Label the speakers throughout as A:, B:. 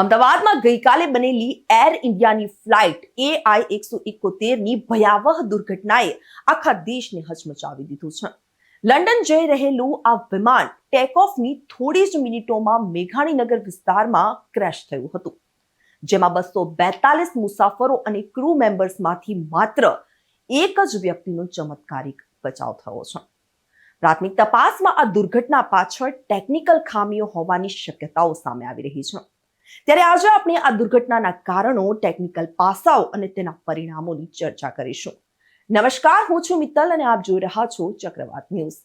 A: અમદાવાદમાં ગઈકાલે બનેલી એર ઇન્ડિયાની ફ્લાઇટ એઆઈ એકસો એકોતેરની ભયાવહ દુર્ઘટનાએ આખા દેશને હચમચાવી દીધું છે. લંડન જઈ રહેલું આ વિમાન ટેક ઓફની થોડી જ મિનિટોમાં મેઘાણીનગર વિસ્તારમાં ક્રેશ થયું હતું. જેમાં બસો બેતાલીસ મુસાફરો અને ક્રૂ મેમ્બર્સમાંથી માત્ર એક જ વ્યક્તિનો ચમત્કારિક બચાવ થયો છે. પ્રાથમિક તપાસમાં આ દુર્ઘટના પાછળ ટેકનિકલ ખામીઓ હોવાની શક્યતાઓ સામે આવી રહી છે. ત્યારે આજે આપણે આ દુર્ઘટનાના કારણો ટેકનિકલ પાસાઓ અને તેના પરિણામોની ચર્ચા કરીશું. નમસ્કાર, હું છું મિત્તલ અને આપ જોઈ રહ્યા છો ચક્રવાત ન્યૂઝ.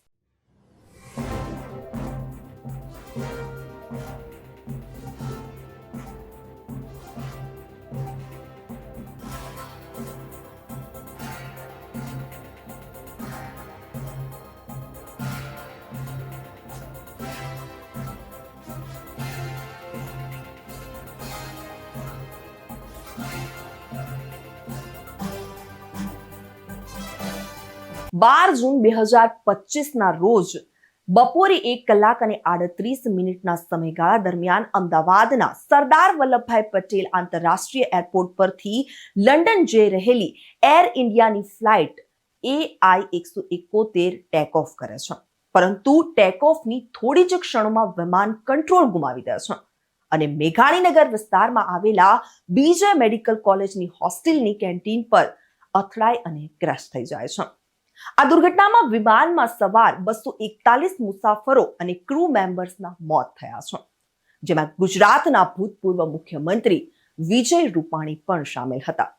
A: બાર જૂન બે હજાર પચીસના રોજ બપોરે એક કલાક અને આડત્રીસ મિનિટના સમયગાળા દરમિયાન અમદાવાદના સરદાર વલ્લભભાઈ પટેલ આંતરરાષ્ટ્રીય એરપોર્ટ પરથી લંડન જઈ રહેલી એર ઇન્ડિયાની ફ્લાઇટ એ આઈ એકસો એકોતેર ટેક ઓફ કરે છે. પરંતુ ટેક ઓફની થોડી જ ક્ષણોમાં વિમાન કંટ્રોલ ગુમાવી દે છે. અને મેઘાણીનગર વિસ્તારમાં આવેલા બીજે મેડિકલ કોલેજની હોસ્ટેલની કેન્ટીન પર અથડાઈ અને ક્રેશ થઈ જાય છે. આ દુર્ઘટનામાં વિમાનમાં સવાર બસો એકતાલીસ મુસાફરો અને ક્રૂ મેમ્બર્સના મોત થયા છે. જેમાં ગુજરાતના ભૂતપૂર્વ મુખ્યમંત્રી વિજય રૂપાણી પણ સામેલ હતા.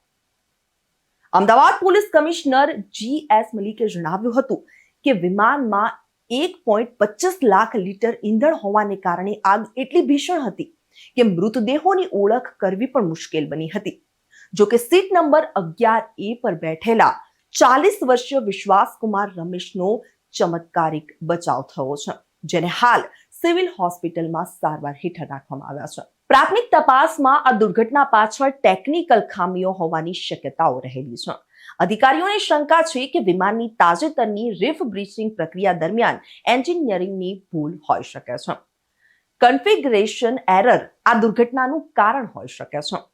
A: Ahmedabad police commissioner G S મલિકે જણાવ્યું હતું કે વિમાનમાં એક પોઈન્ટ પચીસ લાખ લીટર ઈંધણ હોવાને કારણે આગ એટલી ભીષણ હતી કે મૃતદેહોની ઓળખ કરવી પણ મુશ્કેલ બની હતી. જો કે સીટ નંબર અગિયાર એ પર બેઠેલા ચાલીસ વર્ષીય વિશ્વાસકુમાર રમેશનો ચમત્કારિક બચાવ થયો છે, જેને હાલ સિવિલ હોસ્પિટલમાં સારવાર હેઠળ રાખવામાં આવ્યા છે. પ્રાથમિક તપાસમાં આ દુર્ઘટના પાછળ ટેકનિકલ ખામીઓ હોવાની શક્યતાઓ રહેલી છે. અધિકારીઓને શંકા છે કે વિમાનની તાજેતરની રિફ બ્રીચિંગ પ્રક્રિયા દરમિયાન એન્જિનિયરિંગની ભૂલ હોઈ શકે છે. કન્ફિગરેશન એરર આ દુર્ઘટનાનું કારણ હોઈ શકે છે.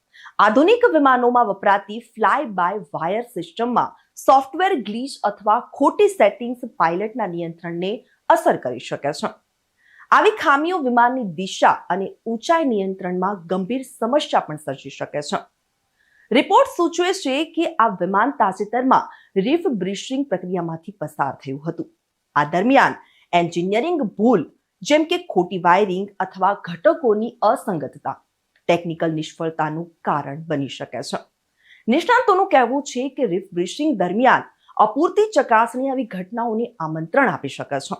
A: આધુનિક વિમાનોમાં વપરાતી ફ્લાય બાય વાયર સિસ્ટમમાં સોફ્ટવેર ગ્લીચ અથવા ખોટી સેટિંગ્સ પાયલટના નિયંત્રણને અસર કરી શકે છે. આવી ખામીઓ વિમાનની દિશા અને ઊંચાઈ નિયંત્રણમાં ગંભીર સમસ્યા પણ સર્જી શકે છે. રિપોર્ટ સૂચવે છે કે આ વિમાન તાજેતરમાં રીફ બ્રિશિંગ પ્રક્રિયામાંથી પસાર થયું હતું. આ દરમિયાન એન્જિનિયરિંગ ભૂલ, જેમ કે ખોટી વાયરિંગ અથવા ઘટકોની અસંગતતા ટેકનિકલ નિષ્ફળતાનું કારણ બની શકે છે. નિષ્ણાંતોનું કહેવું છે કે રીફ બ્રિશિંગ દરમિયાન અપૂરતી ચકાસણી આવી ઘટનાઓને આમંત્રણ આપી શકે છે.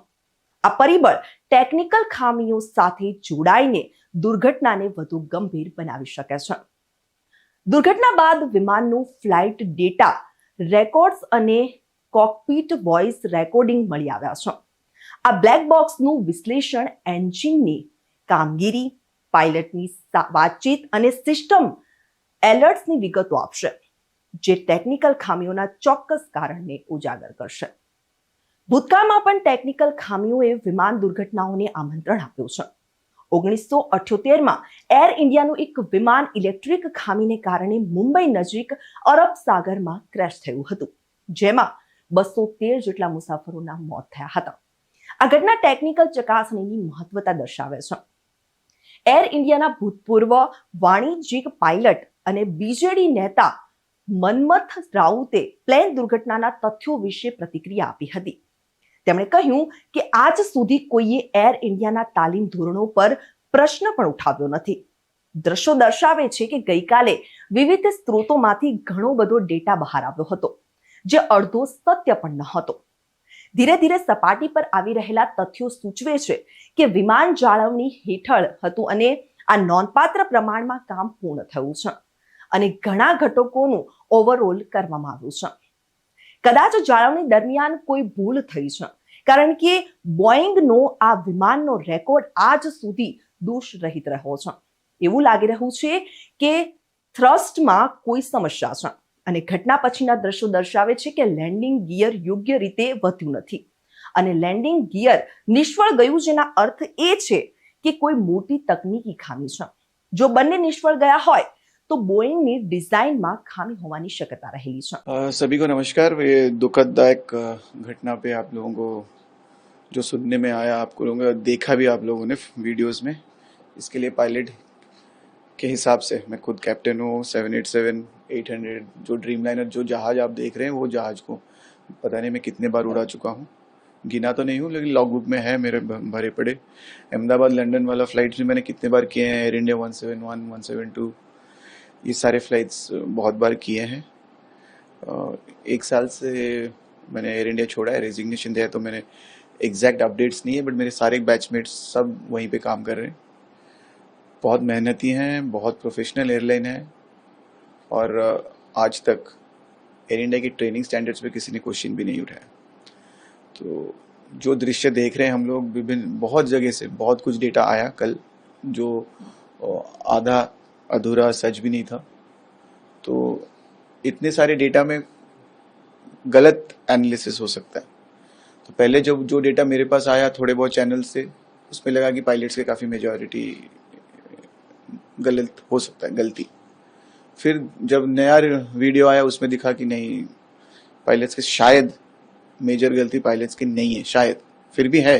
A: આ પરિબળ ટેકનિકલ ખામીઓ સાથે જોડાઈને દુર્ઘટનાને વધુ ગંભીર બનાવી શકે છે. દુર્ઘટના બાદ વિમાનનું ફ્લાઇટ ડેટા, રેકોર્ડ્સ અને કોકપીટ વોઇસ રેકોર્ડિંગ મળી આવ્યા છે. આ બ્લેક બોક્સનું વિશ્લેષણ એન્જિનની કામગીરી પાયલટની વાતચીત અને સિસ્ટમ એલર્ટ્સની વિગતો આપશે, જે ટેકનિકલ ખામીઓના ચોક્કસ કારણને ઉજાગર કરશે. ભૂતકાળમાં પણ ટેકનિકલ ખામીઓએ વિમાન દુર્ઘટનાઓને આમંત્રણ આપ્યું છે. ઓગણીસો અઠ્યોતેરમાં એર ઇન્ડિયાનું એક વિમાન ઇલેક્ટ્રિક ખામીને કારણે મુંબઈ નજીક અરબ સાગરમાં ક્રેશ થયું હતું, જેમાં બસો તેર જેટલા મુસાફરોના મોત થયા હતા. આ ઘટના ટેકનિકલ ચકાસણીની મહત્વતા દર્શાવે છે. એર ઇન્ડિયાના ભૂતપૂર્વ વાણિજ્યિક પાયલટ અને બીજેડી નેતા મન્મથ રાઉતે પ્લેન દુર્ઘટનાના તથ્યો વિશે પ્રતિક્રિયા આપી હતી. તેમણે કહ્યું કે આજ સુધી કોઈએ એર ઇન્ડિયાના તાલીમ ધોરણો પર પ્રશ્ન પણ ઉઠાવ્યો નથી. દ્રશ્યો દર્શાવે છે કે ગઈકાલે વિવિધ સ્ત્રોતોમાંથી ઘણો બધો ડેટા બહાર આવ્યો હતો, જે અડધો સત્ય પણ ન હતો. ધીરે ધીરે સપાટી પર આવી રહેલા તથ્યો સૂચવે છે કે વિમાન જાળવણી હેઠળ હતું અને આ નોંધપાત્ર પ્રમાણમાં કામ પૂર્ણ થયું છે અને ઘણા ઘટકોનું ઓવરઓલ કરવામાં આવ્યું છે. કદાચ જાળવણી દરમિયાન કોઈ ભૂલ થઈ છે, કારણ કે બોઈંગનો આ વિમાનનો રેકોર્ડ આજ સુધી દોષ રહિત રહ્યો છે. એવું લાગી રહ્યું છે કે થ્રસ્ટમાં કોઈ સમસ્યા છે. અને ઘટના પછીના દ્રશ્યો દર્શાવે છે કે લેન્ડિંગ ગિયર યોગ્ય રીતે વધ્યું નથી અને લેન્ડિંગ ગિયર નિષ્ફળ ગયું જેના અર્થ એ છે કે કોઈ મોટી તકનીકી ખામી છે જો બંને નિષ્ફળ ગયા હોય તો બોઈંગની ડિઝાઇનમાં ખામી હોવાની શક્યતા રહેલી છે
B: अ, सभी को नमस्कार ये दुखददायक अ, घटना पे आप लोगों को जो सुनने में आया आपको लोगों ने देखा भी आप लोगों ने वीडियोस में इसके लिए पायलट के हिसाब से मैं खुद कैप्टन हूँ seven eight seven eight hundred, जो ड्रीम लाइनर जो जहाज़ आप देख रहे हैं, वो जहाज़ को, पता नहीं मैं कितने बार उड़ा चुका हूँ। गिना तो नहीं हूँ, लेकिन लॉग बुक में है मेरे भरे पड़े। अहमदाबाद लंदन वाला फ्लाइट्स भी मैंने कितने बार किए हैं Air India one seven one one seven two ये सारे फ्लाइट्स बहुत बार किए हैं। एक साल से मैंने एयर इंडिया छोड़ा है रेजिग्नेशन दिया तो मैंने एग्जैक्ट अपडेट्स नहीं है बट मेरे सारे बैचमेट्स सब वहीं पे काम कर रहे हैं। बहुत मेहनती हैं, बहुत प्रोफेशनल एयरलाइन है। और आज तक एयर इंडिया की ट्रेनिंग स्टैंडर्ड्स पे किसी ने क्वेश्चन भी नहीं उठाया। तो जो दृश्य देख रहे हैं हम लोग, विभिन्न, बहुत जगह से, बहुत कुछ डेटा आया कल, जो आधा अधूरा सच भी नहीं था। तो इतने सारे डेटा में गलत एनालिसिस हो सकता है। तो पहले जब जो डेटा मेरे पास आया थोड़े बहुत चैनल से, उसमें लगा कि पायलट्स के काफ़ी मेजॉरिटी गलत हो सकता है, गलती। फिर जब नया वीडियो आया, उसमें दिखा कि नहीं पायलट्स के, शायद मेजर गलती पायलट्स की नहीं है, शायद। फिर भी है,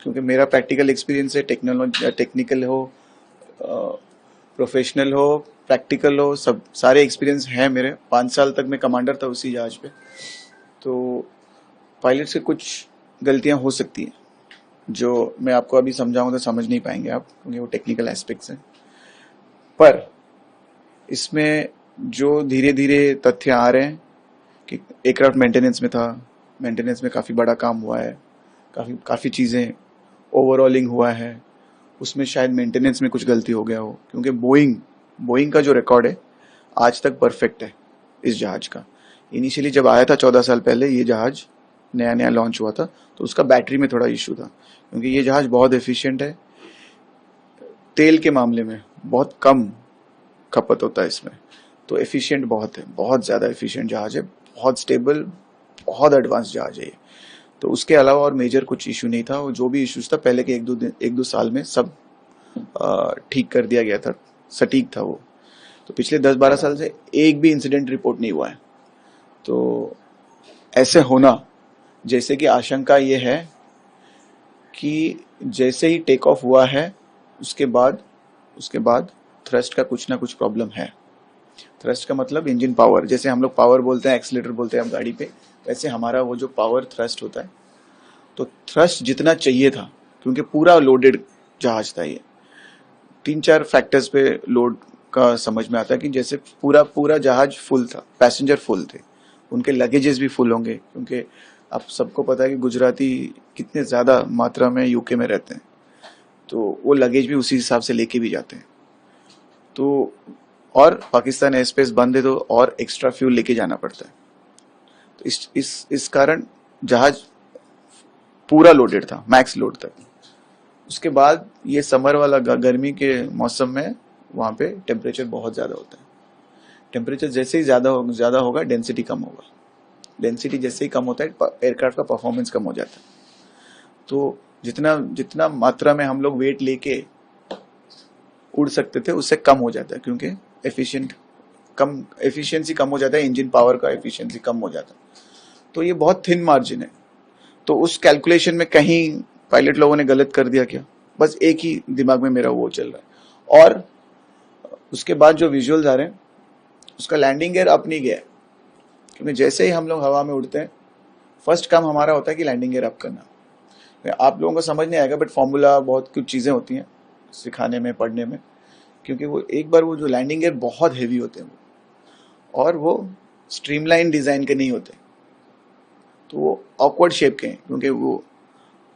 B: क्योंकि मेरा प्रैक्टिकल एक्सपीरियंस है टेक्नोलॉजी टेक्निकल हो प्रोफेशनल हो प्रैक्टिकल हो, सब, सारे एक्सपीरियंस हैं मेरे। पाँच साल तक मैं कमांडर था उसी जहाज़ पे। तो पायलट से कुछ गलतियाँ हो सकती हैं, जो मैं आपको अभी समझाऊं तो समझ नहीं पाएँगे आप, क्योंकि वो टेक्निकल एस्पेक्ट्स हैं। पर इसमें जो धीरे धीरे तथ्य आ रहे हैं कि एयरक्राफ्ट मेंटेनेंस में था मेंटेनेंस में काफ़ी बड़ा काम हुआ है, काफ़ी काफ़ी चीज़ें ओवरऑलिंग हुआ है, उसमें शायद मेंटेनेंस में कुछ गलती हो गया हो, क्योंकि बोइंग बोइंग का जो रिकॉर्ड है, आज तक परफेक्ट है इस जहाज़ का। इनिशियली जब आया था चौदह साल पहले, ये जहाज़ नया नया लॉन्च हुआ था तो उसका बैटरी में थोड़ा इशू था, क्योंकि ये जहाज़ बहुत एफिशिएंट है। तेल के मामले में बहुत कम खपत होता है इसमें। तो एफिशिएंट बहुत है, बहुत ज़्यादा एफिशिएंट जहाज़ है, बहुत स्टेबल बहुत एडवांस जहाज़ है ये। तो उसके अलावा और मेजर कुछ इशू नहीं था और जो भी इश्यूज़ था, पहले के एक दो दिन, एक दो साल में सब ठीक कर दिया गया था, सटीक था वो। तो पिछले दस बारह साल से एक भी इंसिडेंट रिपोर्ट नहीं हुआ है। तो ऐसे होना, जैसे कि आशंका ये है कि जैसे ही टेक ऑफ़ हुआ है, उसके बाद उसके बाद थ्रस्ट का कुछ ना कुछ प्रॉब्लम है। थ्रस्ट का मतलब इंजन पावर जैसे हम लोग पावर बोलते हैं एक्सीलेटर बोलते हैं हम गाड़ी पे, वैसे हमारा वो जो पावर थ्रस्ट होता है तो थ्रस्ट जितना चाहिए था, क्योंकि पूरा लोडेड जहाज़ था ये। तीन चार फैक्टर्स पे लोड का समझ में आता है कि जैसे पूरा पूरा जहाज़ फुल था पैसेंजर फुल थे, उनके लगेजेस भी फुल होंगे, क्योंकि आप सबको पता है कि गुजराती कितने ज़्यादा मात्रा में यूके में रहते हैं तो वो लगेज भी उसी हिसाब से लेके भी जाते हैं। तो और पाकिस्तान एयर स्पेस बंद है तो और एक्स्ट्रा फ्यूल लेके जाना पड़ता है। तो इस इस इस कारण जहाज़ पूरा लोडेड था मैक्स लोड तक। उसके बाद ये समर वाला गर्मी के मौसम में वहाँ पे टेम्परेचर बहुत ज़्यादा होता है। टेम्परेचर जैसे ही ज़्यादा हो, ज़्यादा होगा डेंसिटी कम होगा। डेंसिटी जैसे ही कम होता है एयरक्राफ्ट का परफॉर्मेंस कम हो जाता है। तो जितना जितना मात्रा में हम लोग वेट लेके उड़ सकते थे, उससे कम हो जाता है, क्योंकि एफिशिएंट कम एफिशिएंसी कम हो जाता है इंजन पावर का एफिशिएंसी कम हो जाता है। तो ये बहुत थिन मार्जिन है। तो उस कैलकुलेशन में कहीं पायलट लोगों ने गलत कर दिया क्या? बस एक ही दिमाग में मेरा वो चल रहा है। और उसके बाद जो विजुअल्स आ रहे हैं, उसका लैंडिंग गियर अप नहीं गया क्योंकि जैसे ही हम लोग हवा में उड़ते हैं फ़र्स्ट काम हमारा होता है कि लैंडिंग गियर अप करना। आप लोगों को समझ नहीं आएगा बट फॉर्मूला बहुत कुछ चीज़ें होती हैं। सिखाने में, पढ़ने में, क्योंकि वो एक बार वो जो लैंडिंग गियर बहुत हैवी होते हैं वो, और वो स्ट्रीमलाइन डिज़ाइन के नहीं होते। तो वो ऑकवर्ड शेप के हैं, क्योंकि वो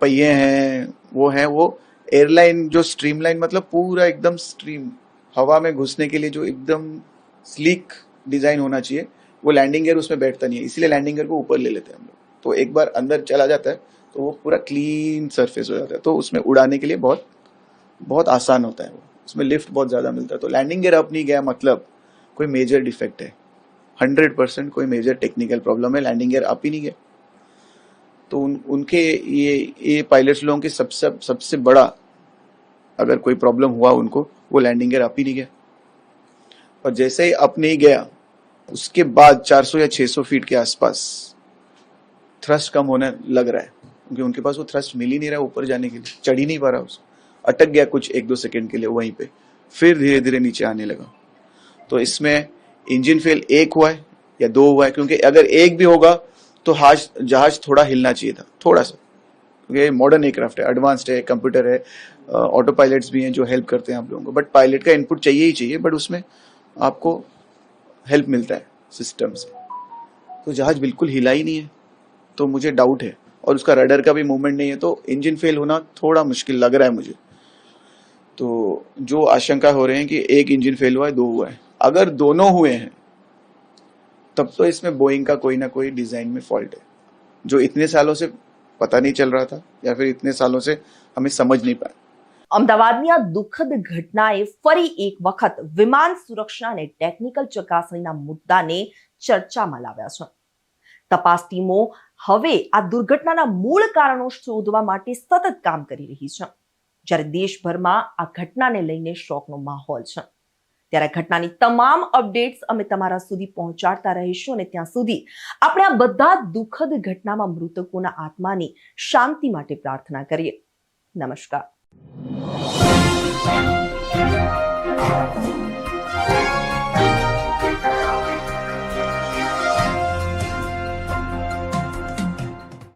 B: पहिए हैं, वो हैं, वो एयरलाइन जो स्ट्रीमलाइन मतलब पूरा एकदम स्ट्रीम हवा में घुसने के लिए जो एकदम स्लीक डिज़ाइन होना चाहिए, वो लैंडिंग गियर उसमें बैठता नहीं है, इसीलिए लैंडिंग गियर को ऊपर ले लेते हैं हम लोग। तो एक बार अंदर चला जाता है तो वो पूरा क्लीन सरफेस हो जाता है तो उसमें उड़ाने के लिए बहुत बहुत आसान होता है वो। उसमें लिफ्ट बहुत ज़्यादा मिलता है। तो लैंडिंग गियर अप नहीं गया मतलब कोई मेजर डिफेक्ट है। हंड्रेड परसेंट कोई मेजर टेक्निकल प्रॉब्लम है। लैंडिंग गियर अप ही नहीं गया तो उन, उनके ये ये पायलट्स लोगों के सबसे सबसे बड़ा अगर कोई प्रॉब्लम हुआ उनको, वो लैंडिंग गियर अप ही नहीं गया और जैसे ही अप नहीं गया, उसके बाद 400 या 600 फीट के आसपास थ्रस्ट कम होने लग रहा है। क्योंकि उनके पास वो थ्रस्ट मिल ही नहीं रहा ऊपर जाने के लिए। चढ़ ही नहीं पा रहा उसको। अटक गया कुछ एक दो सेकंड के लिए वहीं पे, फिर धीरे धीरे नीचे आने लगा। तो इसमें इंजन फेल एक हुआ है या दो हुआ है, क्योंकि अगर एक भी होगा तो हाज, जहाज़ थोड़ा हिलना चाहिए था, थोड़ा सा। क्योंकि मॉडर्न एयरक्राफ्ट है एडवांस्ड है कंप्यूटर है ऑटो पायलट्स भी हैं जो हेल्प करते हैं आप लोगों को। बट पायलट का इनपुट चाहिए ही चाहिए बट उसमें आपको हेल्प मिलता है सिस्टम से। तो जहाज़ बिल्कुल हिला ही नहीं है तो मुझे डाउट है। और उसका रडर का भी मूवमेंट नहीं है तो इंजन फेल होना थोड़ा मुश्किल लग रहा है मुझे। तो जो आशंका हो रहे हैं कि एक इंजन फेल हुआ है दो हुआ है अगर दोनों हुए हैं तब तो इसमें बोइंग का कोई ना कोई डिजाइन में फॉल्ट है जो इतने सालों से पता नहीं चल रहा था या फिर इतने सालों से हमें समझ नहीं पाया
A: અમદાવાદની આ દુઃખદ ઘટનાએ ફરી એક વખત વિમાન સુરક્ષા અને ટેકનિકલ ચકાસણીના મુદ્દાને ચર્ચામાં લાવ્યા છે તપાસ ટીમો હવે આ દુર્ઘટનાના મૂળ કારણો શોધવા માટે સતત કામ કરી રહી છે જ્યારે દેશભરમાં આ ઘટનાને લઈને શોકનો માહોલ છે. ત્યારે ઘટનાની તમામ અપડેટ્સ અમે તમારા સુધી પહોંચાડતા રહીશું અને ત્યાં સુધી આપણે આ બધા દુઃખદ ઘટનામાં મૃતકોના આત્માની શાંતિ માટે પ્રાર્થના કરીએ. નમસ્કાર.